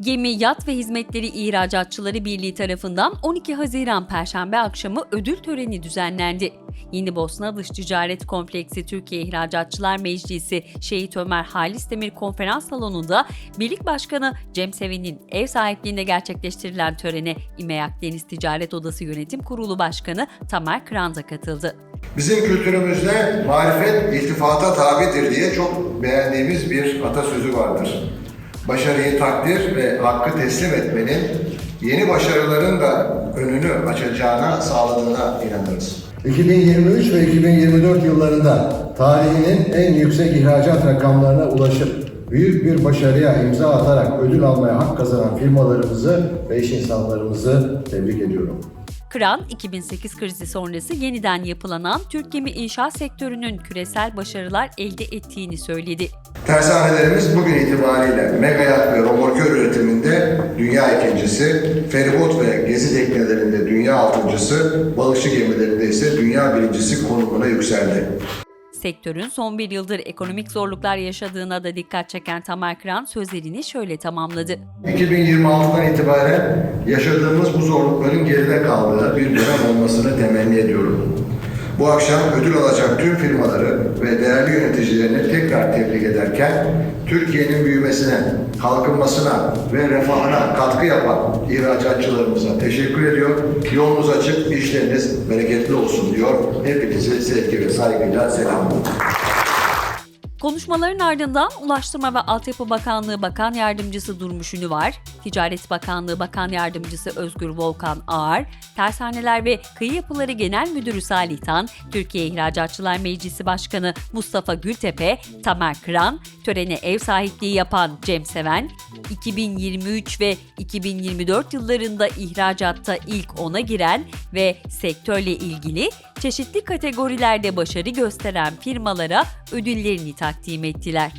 Gemi Yat ve Hizmetleri İhracatçıları Birliği tarafından 12 Haziran Perşembe akşamı ödül töreni düzenlendi. Yeni Bosna Dış Ticaret Kompleksi Türkiye İhracatçılar Meclisi Şehit Ömer Halis Demir Konferans Salonu'nda Birlik Başkanı Cem Sevin'in ev sahipliğinde gerçekleştirilen törene İMEAK Deniz Ticaret Odası Yönetim Kurulu Başkanı Tamer Kıran da katıldı. Bizim kültürümüzde marifet iltifata tabidir diye çok beğendiğimiz bir atasözü vardır. Başarıyı takdir ve hakkı teslim etmenin yeni başarıların da önünü açacağına sağladığına inanırız. 2023 ve 2024 yıllarında tarihinin en yüksek ihracat rakamlarına ulaşıp büyük bir başarıya imza atarak ödül almaya hak kazanan firmalarımızı ve iş insanlarımızı tebrik ediyorum. Kıran, 2008 krizi sonrası yeniden yapılanan Türk gemi inşaat sektörünün küresel başarılar elde ettiğini söyledi. Tersanelerimiz bugün itibariyle mega yat ve romorkör üretiminde dünya ikincisi, feribot ve gezi teknelerinde dünya altıncısı, balıkçı gemilerinde ise dünya birincisi konumuna yükseldi. Sektörün son bir yıldır ekonomik zorluklar yaşadığına da dikkat çeken Tamer Kıran sözlerini şöyle tamamladı. 2026'dan itibaren yaşadığımız bu zorlukların geride kaldığı bir dönem olmasını temenni ediyorum. Bu akşam ödül alacak tüm firmaları ve değerli yöneticilerini tekrar tebrik ederken Türkiye'nin büyümesine, kalkınmasına ve refahına katkı yapan ihracatçılarımıza teşekkür ediyor. Yolunuz açık, işleriniz bereketli olsun diyor. Hepinizi sevgi ve saygıyla selamlıyorum. Konuşmaların ardından Ulaştırma ve Altyapı Bakanlığı Bakan Yardımcısı Durmuş Ünüvar, Ticaret Bakanlığı Bakan Yardımcısı Özgür Volkan Ağar, Tersaneler ve Kıyı Yapıları Genel Müdürü Salih Tan, Türkiye İhracatçılar Meclisi Başkanı Mustafa Gültepe, Tamer Kıran, törene ev sahipliği yapan Cem Seven, 2023 ve 2024 yıllarında ihracatta ilk ona giren ve sektörle ilgili çeşitli kategorilerde başarı gösteren firmalara ödüllerini takdim ettiler.